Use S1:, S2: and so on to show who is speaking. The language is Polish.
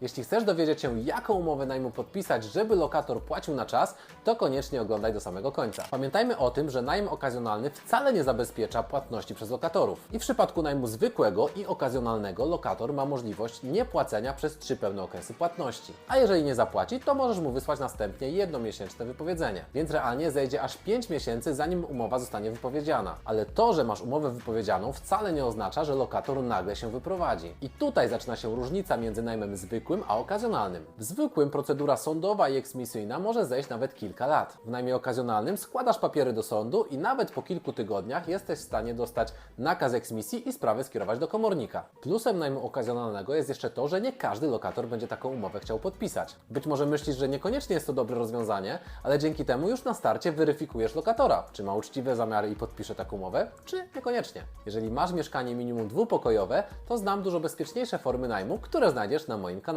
S1: Jeśli chcesz dowiedzieć się, jaką umowę najmu podpisać, żeby lokator płacił na czas, to koniecznie oglądaj do samego końca. Pamiętajmy o tym, że najem okazjonalny wcale nie zabezpiecza płatności przez lokatorów. I w przypadku najmu zwykłego i okazjonalnego lokator ma możliwość niepłacenia przez trzy pełne okresy płatności. A jeżeli nie zapłaci, to możesz mu wysłać następnie jednomiesięczne wypowiedzenie. Więc realnie zejdzie aż 5 miesięcy, zanim umowa zostanie wypowiedziana. Ale to, że masz umowę wypowiedzianą, wcale nie oznacza, że lokator nagle się wyprowadzi. I tutaj zaczyna się różnica między najmem zwykłym a okazjonalnym. W zwykłym procedura sądowa i eksmisyjna może zejść nawet kilka lat. W najmie okazjonalnym składasz papiery do sądu i nawet po kilku tygodniach jesteś w stanie dostać nakaz eksmisji i sprawę skierować do komornika. Plusem najmu okazjonalnego jest jeszcze to, że nie każdy lokator będzie taką umowę chciał podpisać. Być może myślisz, że niekoniecznie jest to dobre rozwiązanie, ale dzięki temu już na starcie weryfikujesz lokatora, czy ma uczciwe zamiary i podpisze taką umowę, czy niekoniecznie. Jeżeli masz mieszkanie minimum dwupokojowe, to znam dużo bezpieczniejsze formy najmu, które znajdziesz na moim kanale.